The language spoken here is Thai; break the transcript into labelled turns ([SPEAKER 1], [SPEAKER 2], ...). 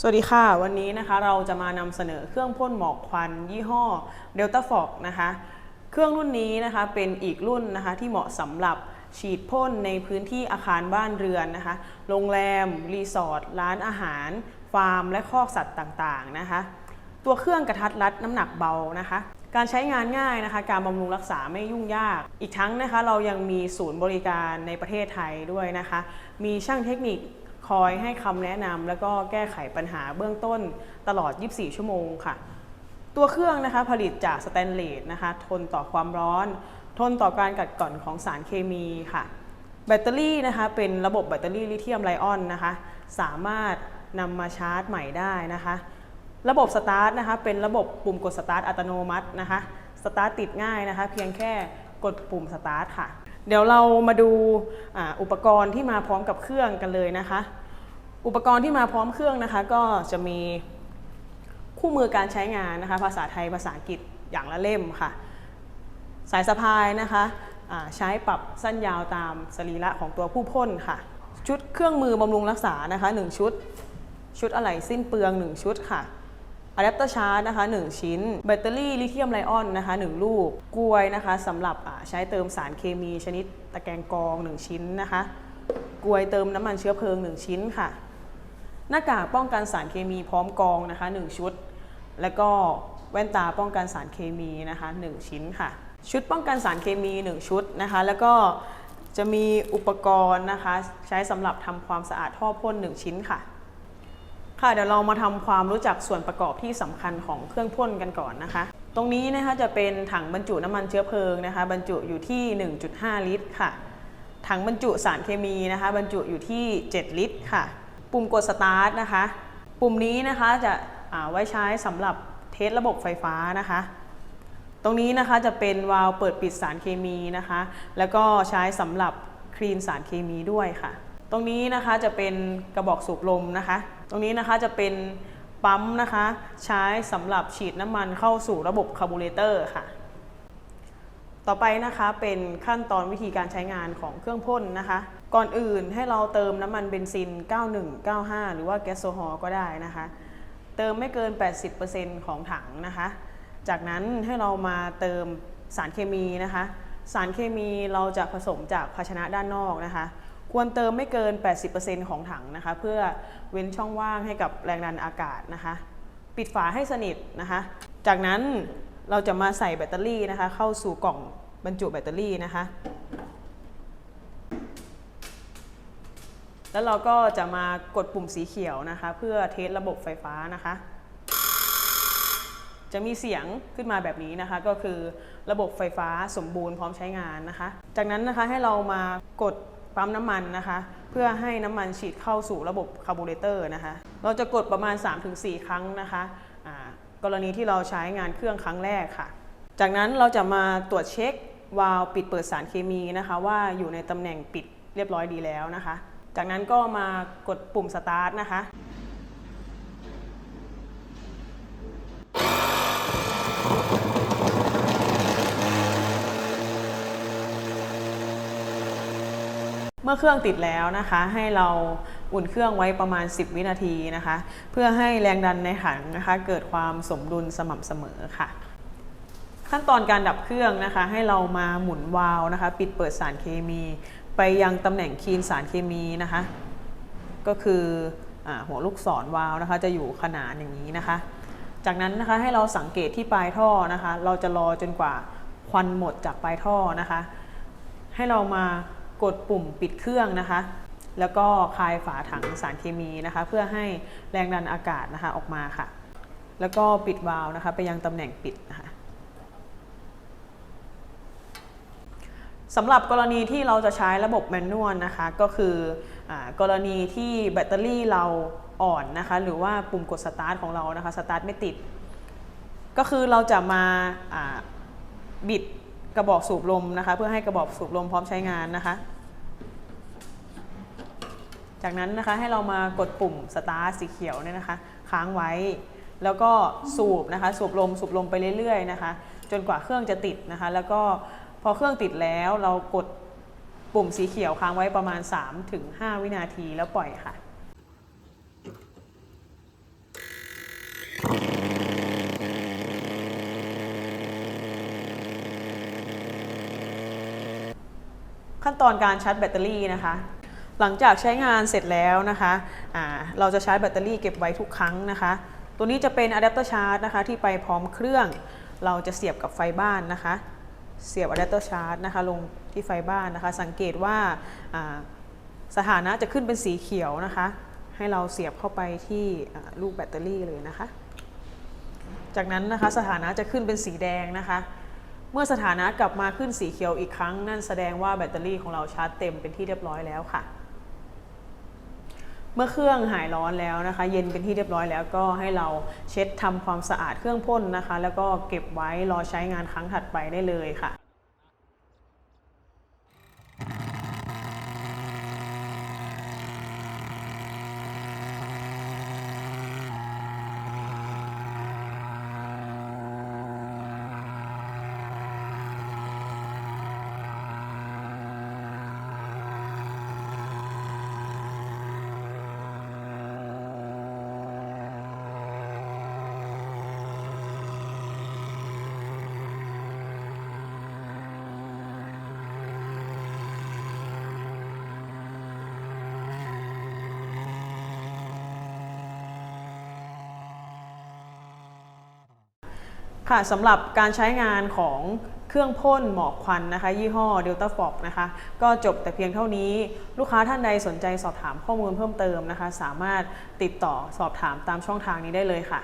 [SPEAKER 1] สวัสดีค่ะ วันนี้นะคะเราจะมานำเสนอเครื่องพ่นหมอกควันยี่ห้อ Delta Fog นะคะเครื่องรุ่นนี้นะคะเป็นอีกรุ่นนะคะที่เหมาะสำหรับฉีดพ่นในพื้นที่อาคารบ้านเรือนนะคะโรงแรม รีสอร์ท ร้านอาหาร ฟาร์ม และคอกสัตว์ต่างๆนะคะตัวเครื่องกระทัดรัดน้ำหนักเบานะคะการใช้งานง่ายนะคะ การบำรุงรักษาไม่ยุ่งยาก อีกทั้งนะคะเรายังมีศูนย์บริการในประเทศไทยด้วยนะคะ มีช่างเทคนิค คอยให้คำแนะนำแล้วก็แก้ไขปัญหาเบื้องต้นตลอด 24 ชั่วโมงค่ะ ตัวเครื่องนะคะผลิตจากสแตนเลสนะคะทนต่อความร้อน ทนต่อการกัดกร่อนของสารเคมีค่ะ แบตเตอรี่นะคะเป็นระบบแบตเตอรี่ลิเธียมไอออนนะคะ สามารถนำมาชาร์จใหม่ได้นะคะ ระบบสตาร์ทนะคะเป็นระบบปุ่มกดสตาร์ทอัตโนมัตินะคะ สตาร์ทติดง่ายนะคะ เพียงแค่กดปุ่มสตาร์ทค่ะ เดี๋ยวเรามาดูอุปกรณ์ที่มาพร้อมกับเครื่องกันเลยนะคะ อุปกรณ์ที่มาพร้อมเครื่องนะคะ ก็จะมีคู่มือการใช้งานนะคะ ภาษาไทยภาษาอังกฤษอย่างละเล่มค่ะ สายสะพายนะคะใช้ปรับสั้นยาวตามสรีระของตัวผู้พ่นค่ะ ชุดเครื่องมือบำรุงรักษานะคะ 1 ชุด ชุดอะไหล่สิ้นเปลือง 1 ชุดค่ะ อะแดปเตอร์ชาร์จนะคะ 1 ชิ้น แบตเตอรี่ลิเธียมไอออนนะคะ 1 ลูกกลวยนะคะสำหรับอ่าใช้เติมสารเคมีชนิดตะแกรงกรอง 1 ชิ้นนะคะกลวยเติมน้ำมันเชื้อเพลิง 1 ชิ้นค่ะ หน้ากากป้องกันสารเคมีพร้อมกรองนะคะ 1 ชุด แล้วก็แว่นตาป้องกันสารเคมีนะคะ 1 ชิ้นค่ะ ชุดป้องกันสารเคมี 1 ชุดนะคะ แล้วก็จะมีอุปกรณ์นะคะ ใช้สำหรับทำความสะอาดท่อพ่น 1 ชิ้นค่ะ ค่ะเดี๋ยวเรามาทำความรู้จักส่วนประกอบที่สำคัญของเครื่องพ่นกันก่อนนะคะ ตรงนี้นะคะจะเป็นถังบรรจุน้ำมันเชื้อเพลิงนะคะ บรรจุอยู่ที่ 1.5 ลิตรค่ะ ถังบรรจุสารเคมีนะคะ บรรจุอยู่ที่ 7 ลิตรค่ะ ปุ่มกดสตาร์ทนะคะ ปุ่มนี้นะคะจะไว้ใช้สำหรับเทสระบบไฟฟ้านะคะ ตรงนี้นะคะจะเป็นวาล์วเปิดปิดสารเคมีนะคะ แล้วก็ใช้สำหรับคลีนสารเคมีด้วยค่ะ ตรงนี้นะคะจะเป็นกระบอกสูบลมนะคะ ตรงนี้นะคะจะเป็นปั๊มนะคะ ใช้สำหรับฉีดน้ำมันเข้าสู่ระบบคาร์บูเรเตอร์ค่ะ ต่อไปนะคะเป็นขั้นตอนวิธีการใช้งานของเครื่องพ่นนะคะ ก่อนอื่นให้เราเติมน้ำมันเบนซิน 91 95 หรือว่าแก๊สโซฮอล์ก็ได้นะคะ เติมไม่เกิน 80%ของถังนะคะ จากนั้นให้เรามาเติมสารเคมีนะคะ สารเคมีเราจะผสมจากภาชนะด้านนอกนะคะ ควรเติมไม่เกิน 80%ของถังนะคะ เพื่อเว้นช่องว่างให้กับแรงดันอากาศนะคะ ปิดฝาให้สนิทนะคะ จากนั้นเราจะมาใส่แบตเตอรี่นะคะ เข้าสู่กล่องบรรจุแบตเตอรี่นะคะ แล้วเราก็จะมากดปุ่มสีเขียวนะคะ เพื่อเทสระบบไฟฟ้านะคะ จะมีเสียงขึ้นมาแบบนี้นะคะ ก็คือระบบไฟฟ้าสมบูรณ์พร้อมใช้งานนะคะ จากนั้นนะคะให้เรามากด ปั๊มน้ำมันนะคะ เพื่อให้น้ำมันฉีดเข้าสู่ระบบคาร์บูเรเตอร์นะคะ เราจะกดประมาณ 3-4 ครั้งนะคะอ่ากรณีที่เราใช้งานเครื่องครั้งแรกค่ะ จากนั้นเราจะมาตรวจเช็ควาล์วปิดเปิดสารเคมีนะคะ ว่าอยู่ในตำแหน่งปิดเรียบร้อยดีแล้วนะคะ จากนั้นก็มากดปุ่มสตาร์ทนะคะ เมื่อเครื่องติดแล้วนะคะ ให้เราอุ่นเครื่องไว้ประมาณ 10 วินาทีนะคะ เพื่อให้แรงดันในถังนะคะ เกิดความสมดุลสม่ำเสมอค่ะ ขั้นตอนการดับเครื่องนะคะ ให้เรามาหมุนวาล์วนะคะ ปิดเปิดสารเคมี ไปยังตำแหน่งคีนสารเคมีนะคะ ก็คืออหัวลูกศรวาล์วนะคะ จะอยู่ขนานอย่างนี้นะคะ จากนั้นนะคะให้เราสังเกตที่ปลายท่อนะคะ เราจะรอจนกว่าควันหมดจากปลายท่อนะคะ ให้เรามา กดปุ่มปิดเครื่องนะคะ แล้วก็คลายฝาถังสารเคมีนะคะ เพื่อให้แรงดันอากาศนะคะออกมาค่ะ แล้วก็ปิดวาล์วนะคะ ไปยังตำแหน่งปิดนะคะสำหรับกรณีที่เราจะใช้ระบบแมนนวลนะคะ ก็คืออกรณีที่แบตเตอรี่เราอ่อนนะคะ หรือว่าปุ่มกดสตาร์ทของเรานะคะสตาร์ทไม่ติด ก็คือเราจะมาอ่าบิด กระบอกสูบลมนะคะ เพื่อให้กระบอกสูบลมพร้อมใช้งานนะคะ จากนั้นนะคะให้เรามากดปุ่มสตาร์สีเขียวเนี่ยนะคะ ค้างไว้ แล้วก็สูบนะคะ สูบลมสูบลมไปเรื่อยๆนะคะ จนกว่าเครื่องจะติดนะคะ แล้วก็พอเครื่องติดแล้วเรากดปุ่มสีเขียวค้างไว้ประมาณ 3-5 วินาทีแล้วปล่อยค่ะ ขั้นตอนการชาร์จแบตเตอรี่นะคะ หลังจากใช้งานเสร็จแล้วนะคะเราจะชาร์จแบตเตอรี่เก็บไว้ทุกครั้งนะคะ ตัวนี้จะเป็นอะแดปเตอร์ชาร์จนะคะที่ไปพร้อมเครื่อง เราจะเสียบกับไฟบ้านนะคะ เสียบอะแดปเตอร์ชาร์จนะคะลงที่ไฟบ้านนะคะ สังเกตว่าสถานะจะขึ้นเป็นสีเขียวนะคะ ให้เราเสียบเข้าไปที่ลูกแบตเตอรี่เลยนะคะ จากนั้นนะคะสถานะจะขึ้นเป็นสีแดงนะคะ เมื่อสถานะกลับมาขึ้นสีเขียวอีกครั้ง นั่นแสดงว่าแบตเตอรี่ของเราชาร์จเต็มเป็นที่เรียบร้อยแล้วค่ะ เมื่อเครื่องหายร้อนแล้วนะคะ เย็นเป็นที่เรียบร้อยแล้วก็ให้เราเช็ดทำความสะอาดเครื่องพ่นนะคะ แล้วก็เก็บไว้รอใช้งานครั้งถัดไปได้เลยค่ะ ค่ะสำหรับการใช้งานของเครื่องพ่นหมอกควันนะคะ ยี่ห้อ Delta Fox นะคะ ก็จบแต่เพียงเท่านี้ ลูกค้าท่านใดสนใจสอบถามข้อมูลเพิ่มเติมนะคะ สามารถติดต่อสอบถามตามช่องทางนี้ได้เลยค่ะ